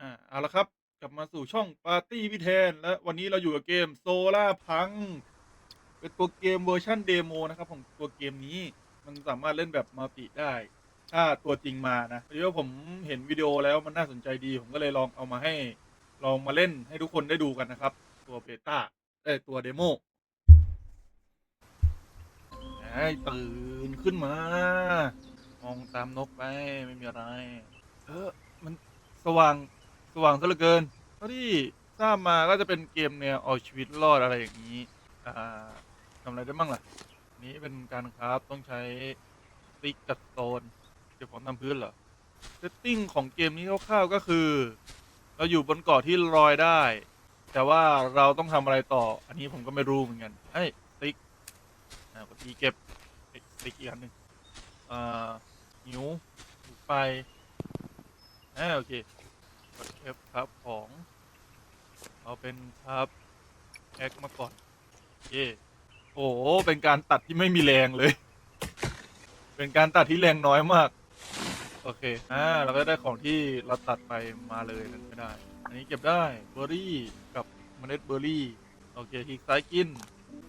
อ่าเอาละครับกลับมาสู่ช่องปาร์ตี้พิเทน และวันนี้เราอยู่กับเกมโซล่าพังเป็นตัวเกมเวอร์ชันเดโมนะครับของตัวเกมนี้มันสามารถเล่นแบบมัลติได้ ถ้าตัวจริงมานะพอดีว่าผมเห็นวิดีโอแล้วมันน่าสนใจดี ผมก็เลยลองเอามาให้ ลองมาเล่นให้ทุกคนได้ดูกันนะครับ ตัวเบต้าเอ้ยตัวเดโมไอ้ตื่นขึ้นมา มองตามนกไปไม่มีอะไร เออมันสว่าง สว่างซะเหลือเกินเท่าที่ทราบมาก็จะเป็นเกมแนวเอาชีวิตรอดอะไรอย่างนี้ อ่าทำอะไรได้บ้างล่ะ นี้เป็นการคราฟต้องใช้สติ๊กกับโตนเก็บของตามพื้นเหรอเซตติ้งของเกมนี้คร่าวๆก็คือ เราอยู่บนเกาะที่ลอยได้ แต่ว่าเราต้องทำอะไรต่อ อันนี้ผมก็ไม่รู้เหมือนกันเอ้ยสติ๊กอ่ากดอีเก็บเอ้ยสติ๊กอีกอันหนึ่งอ่าหิวไปอ่าโอเค กด F ครับของ เอาเป็นครับแอคมาก่อนโอเคโอ้โหเป็นการตัดที่ไม่มีแรงเลย เป็นการตัดที่แรงน้อยมาก โอเค อ่า เราก็ได้ของที่เราตัดไปมาเลยนั่นไม่ได้ อันนี้เก็บได้เบอร์รี่กับเมล็ดเบอร์รี่ โอเคคลิกซ้ายกิน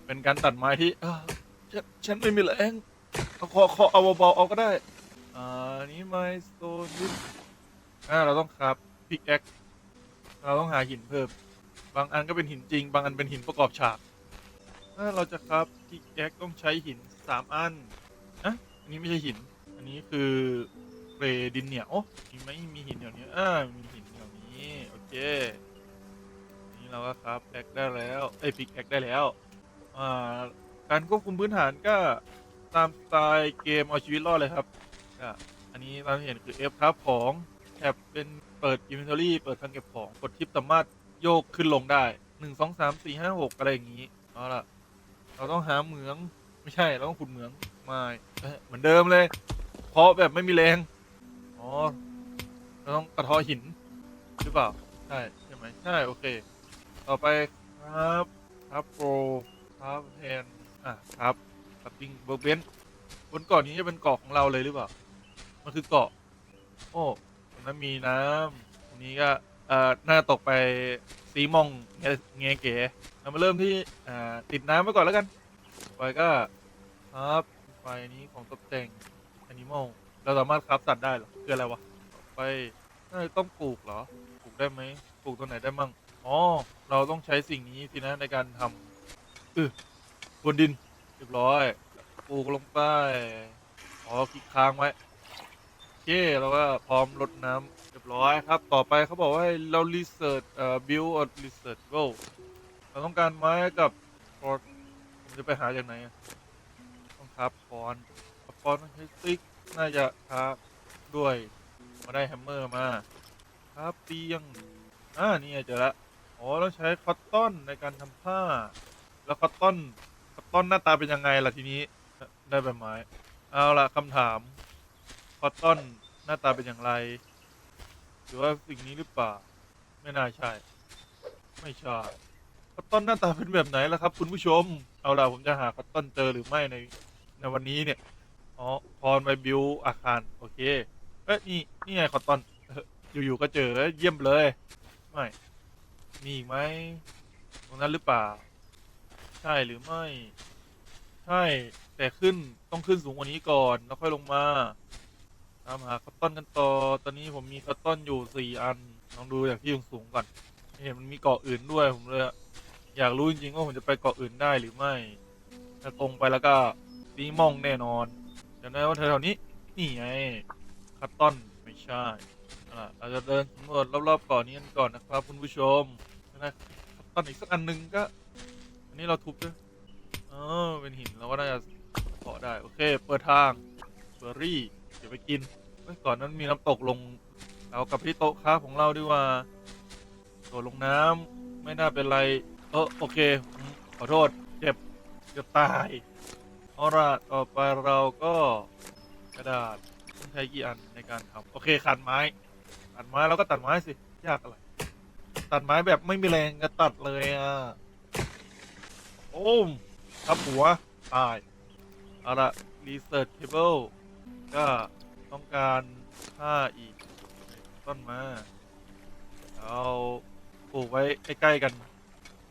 เป็นการตัดไม้ที่อ่าฉันฉันไม่มีแรงเอาขอขอเอาเบาๆเอาก็ได้ อ่า นี้ไมสโตนดิอ่า เราต้องครับ พิกแอคเราต้องหาหินเพิ่ม บางอันก็เป็นหินจริง บางอันเป็นหินประกอบฉากถ้าเราจะครับพิกแอคต้องใช้หินสามอันอะอันนี้ไม่ใช่หิน อันนี้คือเรดินเนียวมีไหมมีหินเหนียวนี้อ่ามีหินเหนียวนี้ โอเค นี่เราก็ครับแอคได้แล้วไอ้พิกแอคได้แล้ว อ่า การควบคุมพื้นฐานก็ตามสไตล์เกมเอาชีวิตรอดเลยครับก็อันนี้เราเห็นคือ F ครับของแท็บเป็น เปิด inventory เปิดทางเก็บของกดทิปสามารถโยกขึ้นลงได้หนึ่งสองสามสี่ห้าหกอะไรอย่างนี้เอาล่ะ เราต้องหาเหมืองไม่ใช่เราต้องขุดเหมืองไม่เอ๊ะเหมือนเดิมเลย เพราะแบบไม่มีแรงอ๋อเราต้องกระเทอหินหรือเปล่าใช่ใช่ไหมใช่โอเค ต่อไปครับครับโปรครับแทนอะครับครับจริงเบอร์เบนบนเกาะนี้จะเป็นเกาะของเราเลยหรือเปล่า มันคือเกาะ โอ้ นั้นมีน้ำนี้ก็เอ่อน่าตกไปซีมองเงเงเก๋เรามาเริ่มที่อ่าติดน้ำไว้ก่อนแล้วกันไปก็ครับไฟนี้ของตกแต่งแอนิมอลเราสามารถครับสัตว์ได้เหรอคืออะไรวะไปน่าจะต้องปลูกเหรอปลูกได้ไหมปลูกตรงไหนได้มั่งอ๋อเราต้องใช้สิ่งนี้สินะในการทำเออบนดินเรียบร้อยปลูกลงไปอ๋อคลิกค้างไว้ เคเราก็พร้อมรดน้ำเรียบร้อยครับ ต่อไปเขาบอกว่าให้เรา research เอ่อ build or research go เราต้องการไม้กับคอร์ผมจะไปหาจากไหนอะต้องครับคอนคอนต้องใช้สติ๊กน่าจะครับด้วย มาได้แฮมเมอร์มา ครับเตียงอ่านี่ไงเจอละอ๋อต้องใช้คอตตอนในการทำผ้า แล้วคอตตอนคอตตอนหน้าตาเป็นยังไงล่ะทีนี้ ได้ใบไม้ เอาละคำถาม คอตตอนหน้าตาเป็นอย่างไร หรือว่าสิ่งนี้หรือเปล่า ไม่น่าใช่ ไม่ใช่ คอตตอนหน้าตาเป็นแบบไหนล่ะครับ คุณผู้ชม เอาล่ะผมจะหาคอตตอนเจอหรือไม่ในในวันนี้เนี่ย อ๋อพรไปบิวอาคาร โอเค เอ้ยนี่นี่ไงคอตตอน อยู่ๆก็เจอเยี่ยมเลย ไม่ มีอีกไหม ตรงนั้นหรือเปล่า ใช่หรือไม่ ใช่ แต่ขึ้นต้องขึ้นสูงกว่านี้ก่อน แล้วค่อยลงมา ตามหาคัตตอนกันต่อตอนนี้ผมมีคัตตอนอยู่สี่อันลองดูจากที่สูงๆก่อนเห็นมันมีเกาะอื่นด้วยผมเลยอยากรู้จริงๆว่าผมจะไปเกาะอื่นได้หรือไม่ ถ้าตรงไปแล้วก็ซีมองแน่นอนจำได้ว่าแถวๆนี้นี่ไงคัตตอนไม่ใช่อะเราจะเดินสำรวจรอบๆเกาะนี้กันก่อนนะครับคุณผู้ชมนะคัตตอนอีกสักอันหนึ่งก็ อันนี้เราทุบด้วยเออเป็นหินเราก็น่าจะเกาะได้ โอเค เปิดทางเบอร์รี่ เดี๋ยวไปกิน เฮ้ยก่อนนั้นมีน้ำตกลง เรากลับที่โต๊ะค้าของเราดีกว่าโดดลงน้ำไม่น่าเป็นไร เออโอเคผมขอโทษ เจ็บเจ็บตายเอาละต่อไปเราก็กระดาษต้องใช้กี่อันในการทำโอเคขัดไม้ ตัดไม้เราก็ตัดไม้สิ ยากอะไร ตัดไม้แบบไม่มีแรงก็ตัดเลยอะ โอ้มทับหัว ตาย เอาละ research table ก็ ต้องการผ้าอีกต้นมาเราปลูกไว้ใกล้ๆกัน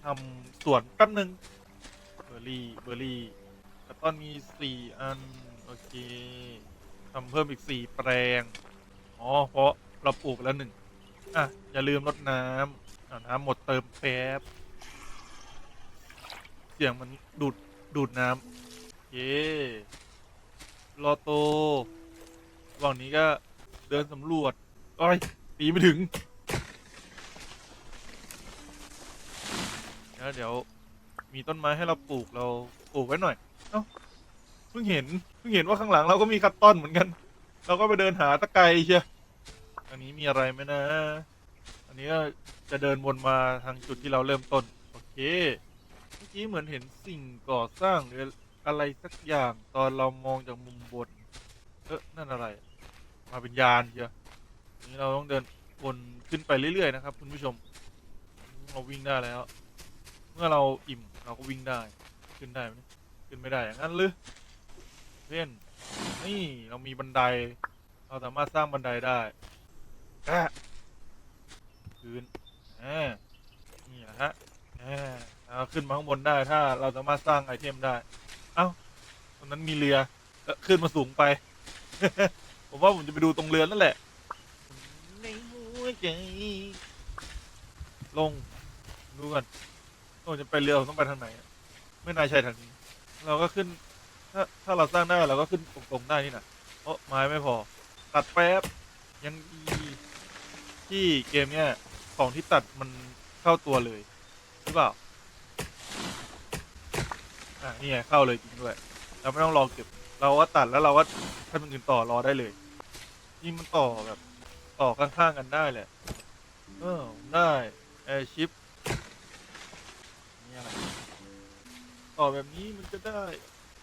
ทำสวนแป๊บหนึ่งเบอร์รี่เบอร์รี่กระต้นมีสี่อัน โอเคทำเพิ่มอีกสี่แปลงอ๋อเพราะเราปลูกไปแล้วหนึ่งอะ อย่าลืมรดน้ำอ่าน้ำหมดเติมแป๊บเสียงมันดูด ดูดน้ำโอเครอโต ระหว่างนี้ก็เดินสำรวจโอ้ยตีไม่ถึง แล้วเดี๋ยวมีต้นไม้ให้เราปลูกเราปลูกไว้หน่อย เอ้าเพิ่งเห็นเพิ่งเห็นว่าข้างหลังเราก็มีคัตต้นเหมือนกัน เราก็ไปเดินหาตะไคร้เชียอันนี้มีอะไรไหมนะ อันนี้ก็จะเดินวนมาทางจุดที่เราเริ่มต้น โอเคเมื่อกี้เหมือนเห็นสิ่งก่อสร้างหรืออะไรสักอย่างตอนเรามองจากมุมบน เอ๊ะนั่นอะไร มาเป็นยานเชียวนี้เราต้องเดินวนขึ้นไปเรื่อยๆนะครับ คุณผู้ชม เราวิ่งได้แล้ว เมื่อเราอิ่มเราก็วิ่งได้ขึ้นได้ไหมขึ้นไม่ได้อย่างนั้นหรือเพื่อนนี่เรามีบันได เราสามารถสร้างบันไดได้แอะพื้นแอานี่แหละฮะแอาเราขึ้นมาข้างบนได้ถ้าเราสามารถสร้างไอเทมได้ เอ้าตรงนั้นมีเรือเอขึ้นมาสูงไป ผมว่าผมจะไปดูตรงเรือนั่นแหละในหัวใจลงดูก่อนโอ้จะไปเรือผมต้องไปทางไหนอะไม่น่าใช่ทางนี้ เราก็ขึ้น ถ้าถ้าเราสร้างได้เราก็ขึ้นตรงๆได้นี่นะโอ้ไม้ไม่พอ ตัดแป๊บ ยังดีที่เกมเนี้ยของที่ตัดมันเข้าตัวเลยหรือเปล่า อะนี่ไงเข้าเลยจริงด้วย เราไม่ต้องรอเก็บ เราก็ตัดแล้วเราก็ถ้ามันอื่นต่อรอได้เลย นี่มันต่อแบบ ต่อข้างๆกันได้แหละ เออ ได้แอร์ชิปนี่อะไรต่อแบบนี้มันจะได้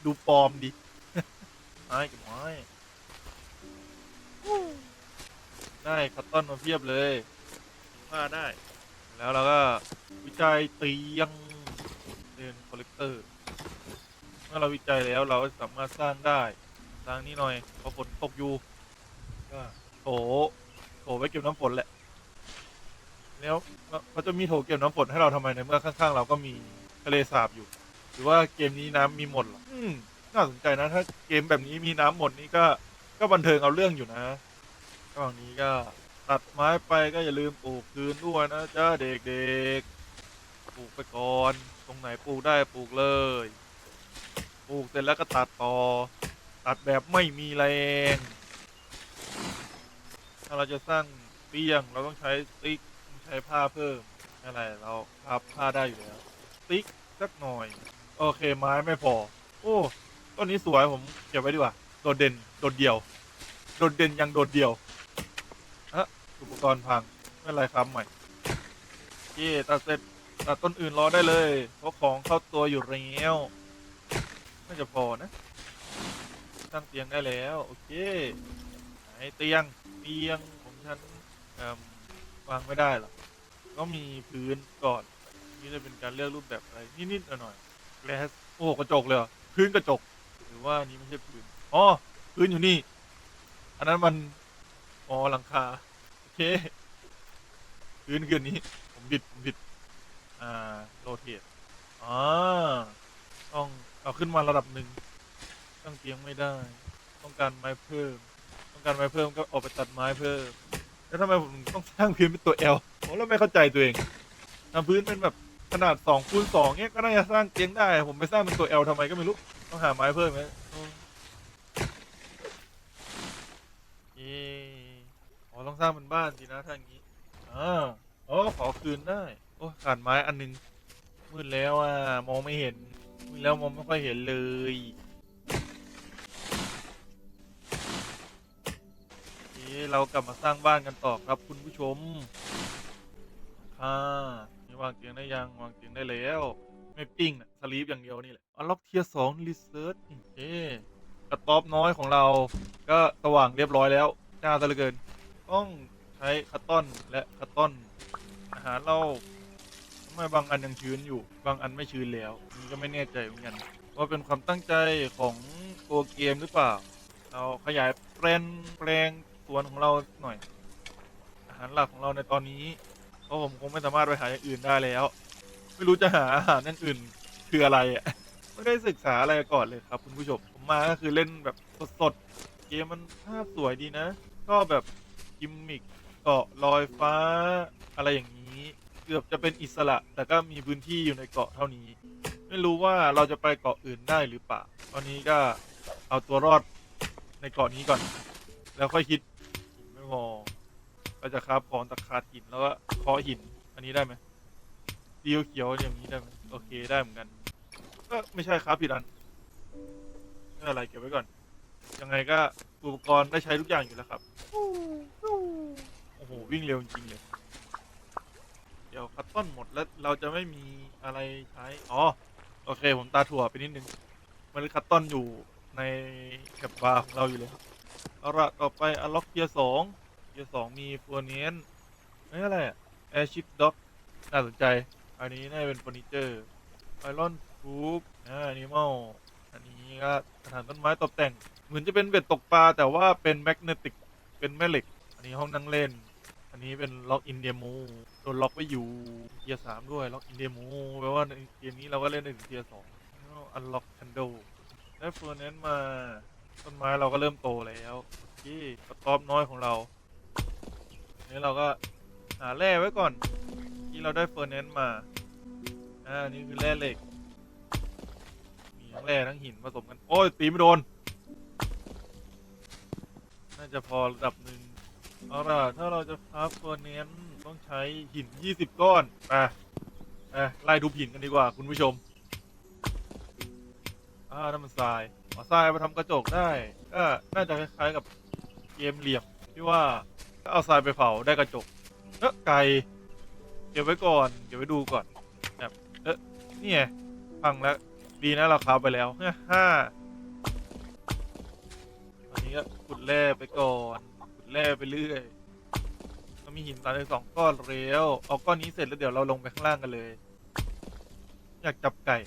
ดูปลอมดิ ไม้กับไม้ได้คัตตอนมาเพียบเลยผ้าได้ แล้วเราก็วิจัยเตียงเดินคอลเลกเตอร์ เมื่อเราวิจัยแล้วเราก็สามารถสร้างได้ สร้างนี่หน่อยเพราะฝนตกอยู่ โถโถไว้เก็บน้ำฝนแหละ แล้วเขาจะมีโถเก็บน้ำฝนให้เราทำไมในเมื่อข้างๆ เราก็มีทะเลสาบอยู่ หรือว่าเกมนี้น้ำมีหมดเหรออืมน่าสนใจนะถ้าเกมแบบนี้มีน้ำหมดนี่ก็ก็บันเทิงเอาเรื่องอยู่นะระหว่างนี้ก็ตัดไม้ไปก็อย่าลืมปลูกคืนด้วยนะจ้าเด็กๆปลูกไปก่อน ตรงไหนปลูกได้ปลูกเลย ปลูกเสร็จแล้วก็ตัดต่อ ตัดแบบไม่มีแรงาเราจะสร้างเตียงเราต้องใช้ติ๊กใช้ผ้าเพิ่มอะไรเราพับผ้าได้อยู่แล้วติ๊กสักหน่อย โอเคไม้ไม่พอ โอ้ต้นนี้สวยผมเก็บไว้ดีกว่าโดดเด่นโดดเดี่ยว โดดเด่นยังโดดเดี่ยวอะอุปกรณ์พังไม่เป็นไรครับใหม่เย่ตัดเสร็จตัดต้นอื่นรอได้เลยเพราะของเข้าตัวอยู่แล้วน่าจะพอนะสร้างเตียงได้แล้ว โอเค ไหนเตียงเตียงของฉันเอิ่มวางไม่ได้หรอกก็มีพื้นก่อน นี่จะเป็นการเลือกรูปแบบอะไรนิดๆหน่อยๆแกลสโอ้กระจกเลยเหรอพื้นกระจก หรือว่านี่ไม่ใช่พื้นอ๋อพื้นอยู่นี่ อันนั้นมันอ๋อหลังคาโอเคพื้นคืออนนี้ ผมบิดผมบิด อ่าโรเทตอ๋อต้องเอาขึ้นมาระดับหนึ่งตั้งเตียงไม่ได้ ต้องการไม้เพิ่ม การไม้เพิ่มก็ออกไปตัดไม้เพิ่มแล้วทำไมผมต้องสร้างพื้นเป็นตัว L ผมแล้วไม่เข้าใจตัวเองทำพื้นเป็นแบบขนาดสองคูณสองเนี้ยก็น่าจะสร้างเตียงได้ ผมไปสร้างเป็นตัว L ทำไมก็ไม่รู้ต้องหาไม้เพิ่มไหมโอ้เย่อ๋อต้องสร้างเป็นบ้านสินะถ้าอย่างนี้อ่าอ๋อขอคืนได้โอ้ขาดไม้อันหนึงมืดแล้วอะมองไม่เห็นมืดแล้วมองไม่ค่อยเห็นเลย เรากลับมาสร้างบ้านกันต่อครับคุณผู้ชมค่ะนี่วางเตียงได้ยังวางเตียงได้แล้ว ไม่ปิ้งนะสลีปอย่างเดียวนี่แหละอัลล็อกเทียสองรีเซิร์ชเอ๊กระต๊อบน้อยของเรา ก็สว่างเรียบร้อยแล้วจ้าซะเหลือเกิน ต้องใช้คัตตอนและคัตตอนอาหารเราทำไมบางอันยังชื้นอยู่ บางอันไม่ชื้นแล้วนี่ก็ไม่แน่ใจเหมือนกันว่าเป็นความตั้งใจของตัวเกมหรือเปล่า เราขยายแปลนแปลง วนของเราหน่อย อาหารหลักของเราในตอนนี้ราะผมคงไม่สามารถไปหาอย่างอื่นได้แล้ว ไม่รู้จะหาอาหารอย่างอื่นคืออะไรอะไม่ได้ศึกษาอะไรก่อนเลยครับ คุณผู้ชมผมมาก็คือเล่นแบบสดๆเกมมันภาพสวยดีนะก็แบบกิมมิกเกาะลอยฟ้า อะไรอย่างนี้ เกือบจะเป็นอิสระ แต่ก็มีพื้นที่อยู่ในเกาะเท่านี้ ไม่รู้ว่าเราจะไปเกาะอื่นได้หรือเปล่าตอนนี้ก็เอาตัวรอดในเกาะนี้ก่อน แล้วค่อยคิด เราจะคราบของตะขาดหินแล้วก็เคาะหิน อันนี้ได้ไหมดีเขียวๆอย่างนี้ได้ไหมโอเคได้เหมือนกันก็ไม่ใช่ครับผิดอันไม่เป็นไรเก็บไว้ก่อน ยังไงก็อุปกรณ์ได้ใช้ทุกอย่างอยู่แล้วครับ โอ้โห วิ่งเร็วจริงเลย เดี๋ยวคัตตอนหมดแล้วเราจะไม่มีอะไรใช้ อ๋อ โอเค ผมตาถั่วไปนิดนึง มันคัตตอนอยู่ในแคปบาร์ของเราอยู่เลย เอาละต่อไปอล็อกเกียร์สอง เกียร์สองมีฟัวเนียนไม่อะไรอะแอร์ชิปด็อกน่าสนใจ อันนี้น่าจะเป็นเฟอร์นิเจอร์ไอรอนฟูบอ่าอนิมอลอันนี้ก็กระถางต้นไม้ตกแต่ง เหมือนจะเป็นเบ็ดตกปลา แต่ว่าเป็นแมกเนติก เป็นแม่เหล็ก อันนี้ห้องนั่งเล่น อันนี้เป็นล็อกอินเดียมูโดนล็อกไว้อยู่เทียร์สามด้วยล็อกอินเดียมูแปลว่าในเกมนี้เราก็เล่นได้ถึงเทียร์สองอันล็อกคันโดได้เฟอร์เนนมาต้นไม้เราก็เริ่มโตแล้วที่กระต๊อบน้อยของเรา นี่เราก็หาแร่ไว้ก่อน ที่เราได้เฟอร์เนนมา อ่า นี่คือแร่เหล็ก มีทั้งแร่ทั้งหินผสมกัน โอ้ย ตีไม่โดน น่าจะพอระดับหนึ่งเอาล่ะ ถ้าเราจะคราฟเฟอร์เนนต้องใช้หิน20ก้อนไปไปไล่ดูหินกันดีกว่าคุณผู้ชม อ่าน้ำมันทรายเอาทรายมาทำกระจกได้ ก็น่าจะคล้ายๆกับเกมเหลี่ยมที่ว่า เอาทรายไปเผาได้กระจก เอ๊ะไก่เก็บไว้ก่อนเก็บไว้ดูก่อนเอ๊ะนี่ไงพังแล้วดีนะเราคาไปแล้วห้าห้าตอนนี้ก็ขุดแร่ไปก่อนขุดแร่ไปเรื่อยเรามีหินสามสิบสองก้อนเร็วเอาก้อนนี้เสร็จแล้วเดี๋ยวเราลงไปข้างล่างกันเลย อยากจับไก่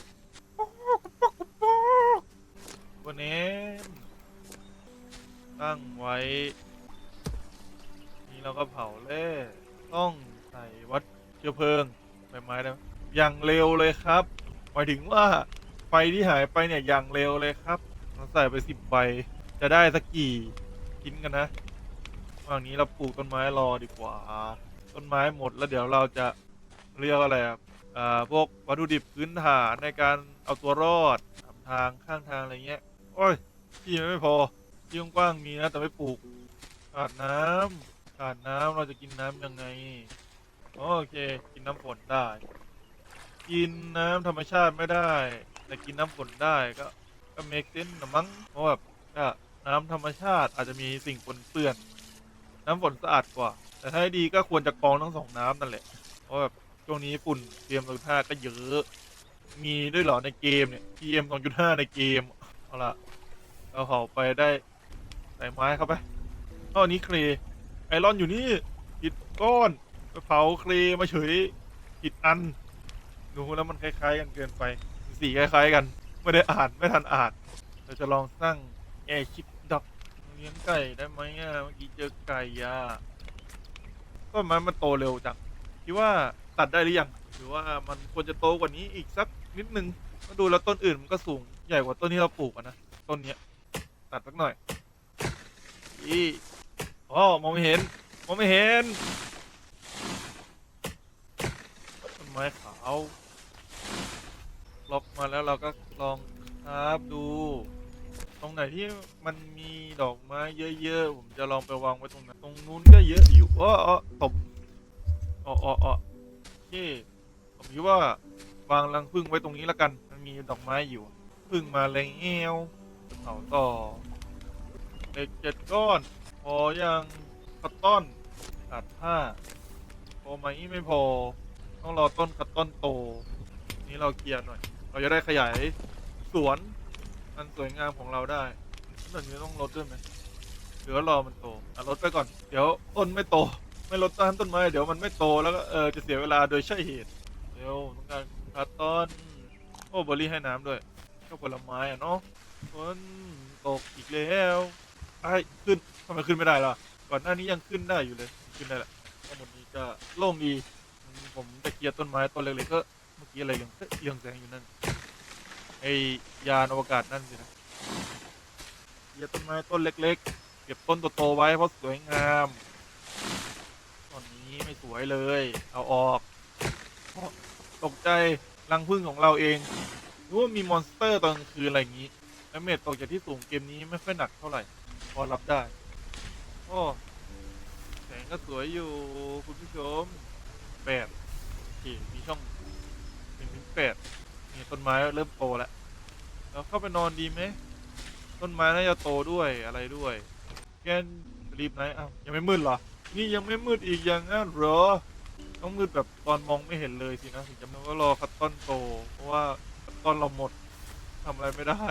วันนี้ตั้งไว้ นี่เราก็เผาแร่ต้องใส่วัดเชื้อเพลิงใบไม้ได้ไหมอย่างเร็วเลยครับ หมายถึงว่าไฟที่หายไปเนี่ยอย่างเร็วเลยครับเราใส่ไปสิบใบ จะได้สักกี่ชิ้นกันนะระหว่างนี้เราปลูกต้นไม้รอดีกว่า ต้นไม้หมดแล้วเดี๋ยวเราจะเรียกอะไรอะอ่าพวกวัตถุดิบพื้นฐานในการเอาตัวรอดทำทางข้างทางอะไรเงี้ย โอ้ยที่ไม่พอที่กว้างมีนะแต่ไม่ปลูกขาดน้ำ ขาดน้ำเราจะกินน้ำยังไง โอเค กินน้ำฝนได้ กินน้ำธรรมชาติไม่ได้ แต่กินน้ำฝนได้ก็ก็เมกเซนนะมั้งเพราะแบบก็น้ำธรรมชาติอาจจะมีสิ่งปนเปื้อน น้ำฝนสะอาดกว่า แต่ถ้าให้ดีก็ควรจะกรองทั้งสองน้ำนั่นแหละ เพราะแบบช่วงนี้ฝุ่น PM 2.5ก็เยอะ มีด้วยเหรอในเกมเนี่ย PM 2.5ในเกม เอาละเราเผาไปได้ใส่ไม้เข้าไปอ้อนี้เคลย์ ไอรอนอยู่นี่ผิดก้อนไปเผาเคลมาเฉยผิดอัน ดูแล้วมันคล้ายๆกันเกินไป สีคล้ายๆกัน ไม่ได้อ่านไม่ทันอ่าน เราจะลองสร้างแอร์ชิปด็อกเลี้ยงไก่ได้ไหมอะเมื่อกี้เจอไก่อะก็มันมันโตเร็วจังคิดว่าตัดได้หรือยังหรือว่ามันควรจะโตกว่านี้อีกสักนิดนึงก็ดูแล้วต้นอื่นมันก็สูงใหญ่กว่าต้นที่เราปลูกอะนะต้นเนี้ยตัดสักหน่อยอี อ๋อมองไม่เห็นมองไม่เห็นต้นไม้ขาวล็อกมาแล้วเราก็ลองครับดู ตรงไหนที่มันมีดอกไม้เยอะๆผมจะลองไปวางไว้ตรงนั้นตรงนู้นก็เยอะอยู่อ้ออ้อตบอ้ออ้ออ้อโอเคผมคิดว่าวางรังผึ้งไว้ตรงนี้แล้วกัน มันมีดอกไม้อยู่ผึ้งมาแรงเอวเผาต่อเหล็กเจ็ดก้อน พอยังคัตตอนขาดผ้าพอไหมไม่พอ ต้องรอต้นคัตต้นโต นี้เราเคลียร์หน่อย เราจะได้ขยายสวนอันสวยงามของเราได้ต้นนี้ต้องลดด้วยไหมหรือว่ารอมันโตอะลดไปก่อน เดี๋ยวต้นไม่โต ไม่ลดต้นต้นไม้เดี๋ยวมันไม่โตแล้วก็เออจะเสียเวลาโดยใช่เหตุ เดี๋ยวต้องการคัตต้นโอ้เบอร์รี่ให้น้ำด้วยก็ผลไม้อะเนาะฝนตกอีกแล้วไอ้ขึ้น ทำไมขึ้นไม่ได้ล่ะ ก่อนหน้านี้ยังขึ้นได้อยู่เลย ขึ้นได้แหละข้างบนนี้ก็โล่งดี ผมจะเคลียร์ต้นไม้ต้นเล็กๆก็เมื่อกี้อะไรเรื่องเรื่องแสงอยู่นั่น ไอยานอวกาศนั่นสินะเคลียร์ต้นไม้ต้นเล็ก ๆ เก็บต้นโตๆไว้เพราะสวยงามตอนนี้ไม่สวยเลย เอาออก ตกใจรังผึ้งของเราเองนึกว่ามีมอนสเตอร์ตอนกลางคืนอะไรอย่างนี้ แล้วเมจตกจากที่สูงเกมนี้ไม่ค่อยหนักเท่าไหร่ พอรับได้ โอ้แสงก็สวยอยู่คุณผู้ชมแปดโอเคมีช่องหนึ่งถึงแปดนี่ต้นไม้เริ่มโตแล้วเราเข้าไปนอนดีไหมต้นไม้น่าจะโตด้วยอะไรด้วย แกนรีบไหนอ้าวยังไม่มืดเหรอ นี่ยังไม่มืดอีกอย่างนั้นเหรอต้องมืดแบบตอนมองไม่เห็นเลยสินะถึงจะมันก็รอคัตตอนโต เพราะว่าคัตตอนเราหมดทำอะไรไม่ได้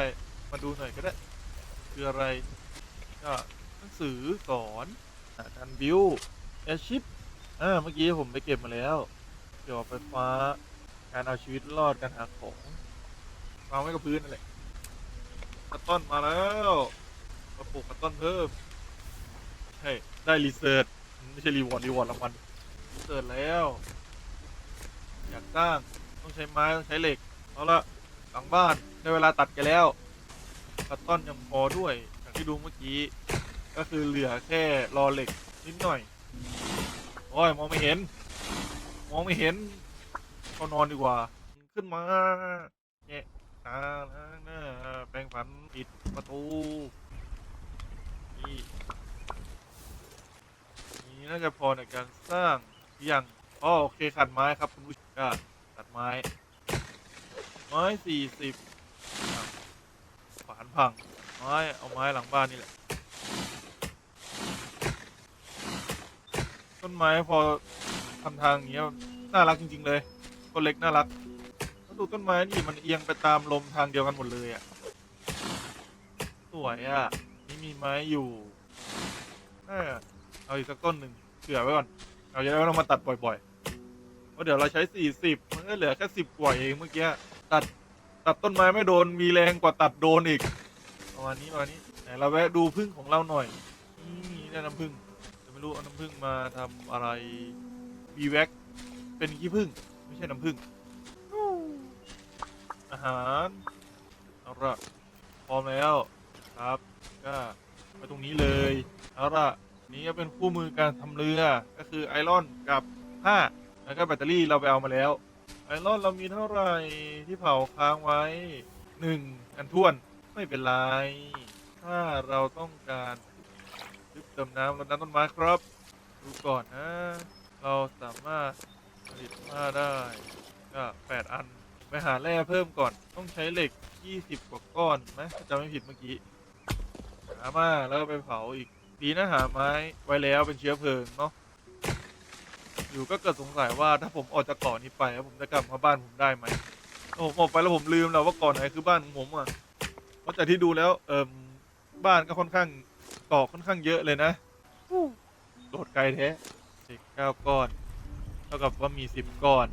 มาดูหน่อยก็ได้ คืออะไรก็ นังสือสอนอะการบิวแอชิปอ่าเมื่อกี้ผมไปเก็บมาแล้ว เกี่ยวกับไฟฟ้า การเอาชีวิตรอดการหาของวางไว้กับพื้นนั่นแหละคัตตอนมาแล้วมาปลูกคัตตอนเพิ่มใช่ได้รีเสิร์ชไม่ใช่รีวอร์ดรีวอร์ดรางวัลรีเสิร์ชแล้ว อยากสร้างต้องใช้ไม้ต้องใช้เหล็กเอาละหลังบ้านได้เวลาตัดกันแล้วคัตตอนยังพอด้วยอย่างที่ดูเมื่อกี้ ก็คือเหลือแค่รอเหล็กนิดหน่อย โอ้ยมองไม่เห็น มองไม่เห็นเขานอนดีกว่า ขึ้นมาแงะตาล้างหน้าแปรงฟันปิดประตูนี่นี่น่าจะพอในการสร้างอย่างอ๋อโอเคขัดไม้ครับคุณผู้ชมก็ตัดไม้ ไม้สี่สิบฝานพัง ไม้เอาไม้หลังบ้านนี่แหละ ต้นไม้พอทำทางอย่างเงี้ยน่ารักจริง ๆ เลย ต้นเล็กน่ารักแล้วดูต้นไม้นี่มันเอียงไปตามลมทางเดียวกันหมดเลยอะสวยอะนี่มีไม้อยู่น่าเอาอีกสักต้นหนึ่งเผื่อไว้ก่อนเราจะได้ไม่ต้องมาตัดบ่อยๆเพราะเดี๋ยวเราใช้สี่สิบมันก็เหลือแค่สิบกว่าเองเมื่อกี้ตัดตัดต้นไม้ไม่โดนมีแรงกว่าตัดโดนอีกประมาณนี้ประมาณนี้ไหนเราแวะดูพึ่งของเราหน่อยนี่ได้น้ำพึ่ง รู้เอาน้ำพึ่งมาทำอะไรบีแว็กเป็นขี้พึ่งไม่ใช่น้ำพึ่งอาหารเอาละพร้อมแล้วครับ ก็ไปตรงนี้เลยเอาละนี้ก็เป็นคู่มือการทำเรือก็คือไอรอนกับผ้าแล้วก็แบตเตอรี่เราไปเอามาแล้ว ไอรอนเรามีเท่าไหร่ที่เผาค้างไว้หนึ่งอันท้วนไม่เป็นไร ถ้าเราต้องการ ซึบเติมน้ำรดน้ำต้นไม้ครับ ดูก่อนนะ เราสามารถผลิตผ้าได้ก็แปดอัน ไปหาแร่เพิ่มก่อน ต้องใช้เหล็ก20กว่าก้อนไหมถ้าจำไม่ผิดเมื่อกี้หามาแล้วไปเผาอีก ดีนะหาไม้ไว้แล้วเป็นเชื้อเพลิงเนาะอยู่ก็เกิดสงสัยว่าถ้าผมออกจากเกาะนี้ไปแล้วผมจะกลับมาบ้านผมได้ไหมโอ้ผมออกไปแล้วผมลืมแล้วว่าเกาะไหนคือบ้านของผมอะเพราะจากที่ดูแล้วเอิมบ้านก็ค่อนข้าง เกาะค่อนข้างเยอะเลยนะโดดไกลแท้เด็กเก้าก้อน เท่ากับว่ามีสิบก้อน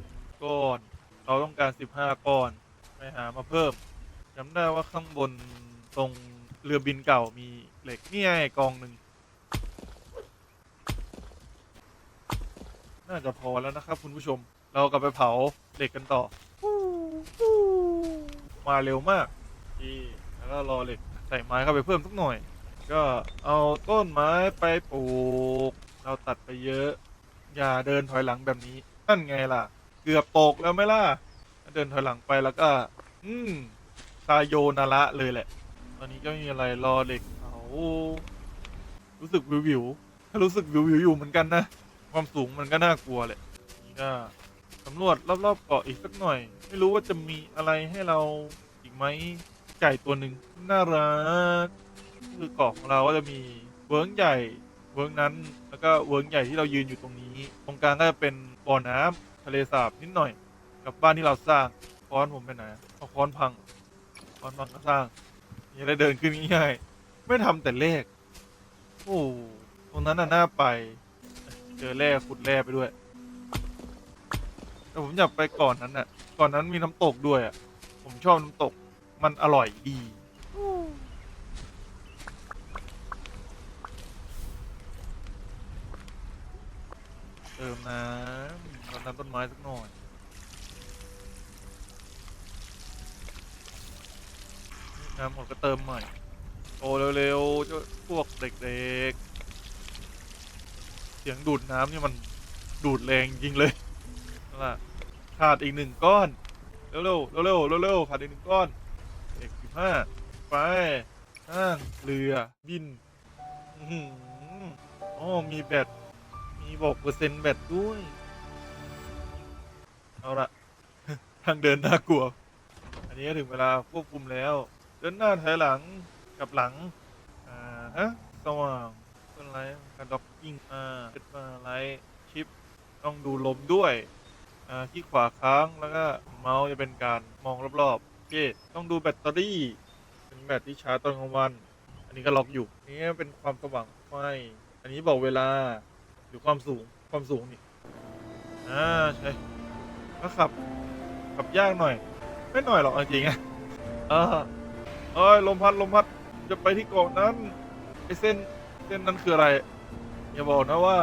ก้อน เราต้องการ15ก้อน ไปหามาเพิ่มจำได้ว่าข้างบนตรงเรือบินเก่ามีเหล็กนี่ไงกองหนึ่ง น่าจะพอแล้วนะครับคุณผู้ชม เรากลับไปเผาเหล็กกันต่อ มาเร็วมากนี่แล้วก็รอเหล็กใส่ไม้เข้าไปเพิ่มสักหน่อย ก็เอาต้นไม้ไปปลูก เราตัดไปเยอะ อย่าเดินถอยหลังแบบนี้ นั่นไงล่ะ เกือบตกแล้วไหมล่ะ เดินถอยหลังไปแล้วก็ อืมซาโยนาระเลยแหละ ตอนนี้ก็ไม่มีอะไรรอเด็กเขารู้สึกวิววิวถ้ารู้สึกวิววิวอยู่เหมือนกันนะ ความสูงมันก็น่ากลัวแหละนี่ก็สำรวจรอบๆเกาะอีกสักหน่อย ไม่รู้ว่าจะมีอะไรให้เราอีกไหมไก่ตัวหนึ่งน่ารัก คือเกาะของเราก็จะมีเวิร์กใหญ่เวิร์กนั้น แล้วก็เวิร์กใหญ่ที่เรายืนอยู่ตรงนี้ ตรงกลางก็จะเป็นบ่อน้ำทะเลสาบนิดหน่อย กับบ้านที่เราสร้างค้อนผมไปไหนเอาค้อนพังค้อนพังก็สร้างนี่ได้เดินขึ้นง่ายๆไม่ทำแต่เลขโอ้ตรงนั้นน่ะน่าไป เจอแร่ขุดแร่ไปด้วยแต่ผมอยากไปก่อนนั้นน่ะ ก่อนนั้นมีน้ำตกด้วยอะ ผมชอบน้ำตก มันอร่อยดี เติมน้ำน้ำต้นไม้สักหน่อย น้ำหมดก็เติมใหม่ โตเร็วๆเจ้าพวกเด็กๆ เสียงดูดน้ำนี่มันดูดแรงจริงเลยนั่นแหละขาดอีกหนึ่งก้อน เร็วๆ เร็วๆ เร็วๆ ขาดอีกหนึ่งก้อน เอกสิบห้าไปห้างเรือบิน อือหืออ๋อมีแบต บอกเปอร์เซ็นต์แบตด้วย เอาละ ทางเดินน่ากลัว อันนี้ก็ถึงเวลาควบคุมแล้ว เดินหน้าถอยหลังกลับหลัง อ่าฮะสว่างเป็นไรการด็อกกิ้งอ่าเป็นมาไลท์ชิป ต้องดูลมด้วย อ่าที่ขวาค้างแล้วก็เมาส์จะเป็นการมองรอบๆโอเคต้องดูแบตเตอรี่ เป็นแบตที่ชาร์จตอนกลางวัน อันนี้ก็ล็อกอยู่ นี่เป็นความสว่างไฟอันนี้บอกเวลา หรือความสูงความสูงนี่อ่าใช่ก็ขับขับยากหน่อย ไม่หน่อยหรอกเอาจริงๆอะเออเอ้ยลมพัดลมพัดจะไปที่เกาะนั้นไอเส้นเส้นนั้นคืออะไร อย่าบอกนะว่า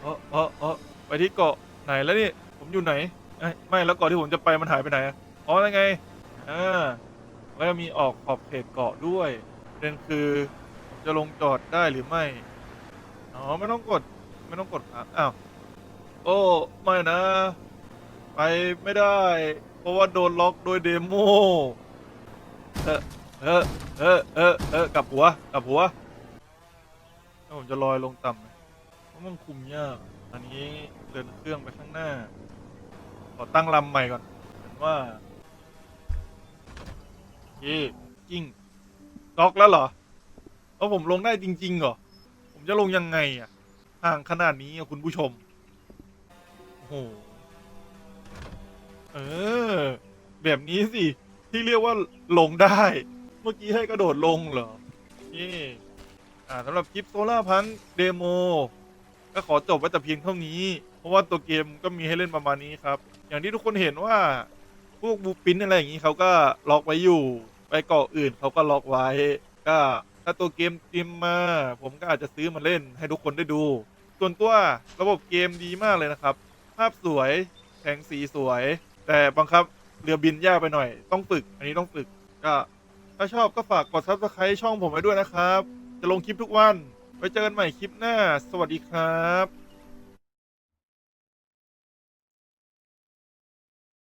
เออเออเออไปที่เกาะไหนแล้วนี่ผมอยู่ไหนเอ้ยไม่แล้วเกาะที่ผมจะไปมันหายไปไหนอะอ๋อยังไงอ่าก็จะมีออกขอบเขตเกาะด้วยประเด็นคือจะลงจอดได้หรือไม่ อ๋อ ไม่ต้องกด ไม่ต้องกดอะอ้าว โอ้ ไม่นะ ไปไม่ได้ เพราะว่าโดนล็อกโดยเดโมเออเออเออเออเออกลับหัวกลับหัวแล้วผมจะลอยลงต่ำนะเพราะมันคุมยาก อันนี้เดินเครื่องไปข้างหน้า ขอตั้งลำใหม่ก่อนเห็นว่าเย่กิ้งล็อกแล้วเหรอแล้วผมลงได้จริงๆเหรอ ผมจะลงยังไงอะ ห่างขนาดนี้อะคุณผู้ชม โอ้โห เออ แบบนี้สิ ที่เรียกว่าลงได้ เมื่อกี้ให้กระโดดลงเหรอ นี่ อ่าสำหรับคลิปโซล่าพังเดโมก็ขอจบไว้แต่เพียงเท่านี้ เพราะว่าตัวเกมก็มีให้เล่นประมาณนี้ครับ อย่างที่ทุกคนเห็นว่า พวกบูปินอะไรอย่างนี้เขาก็ล็อกไว้อยู่ ไปเกาะอื่นเขาก็ล็อกไว้ ก็ ถ้าตัวเกมเตรียมมา ผมก็อาจจะซื้อมาเล่นให้ทุกคนได้ดู ส่วนตัวระบบเกมดีมากเลยนะครับ ภาพสวยแสงสีสวย แต่บังคับเรือบินยากไปหน่อย ต้องฝึก อันนี้ต้องฝึกก็ ถ้าชอบก็ฝากกด subscribe ช่องผมไว้ด้วยนะครับ จะลงคลิปทุกวัน ไว้เจอกันใหม่คลิปหน้า สวัสดีครับ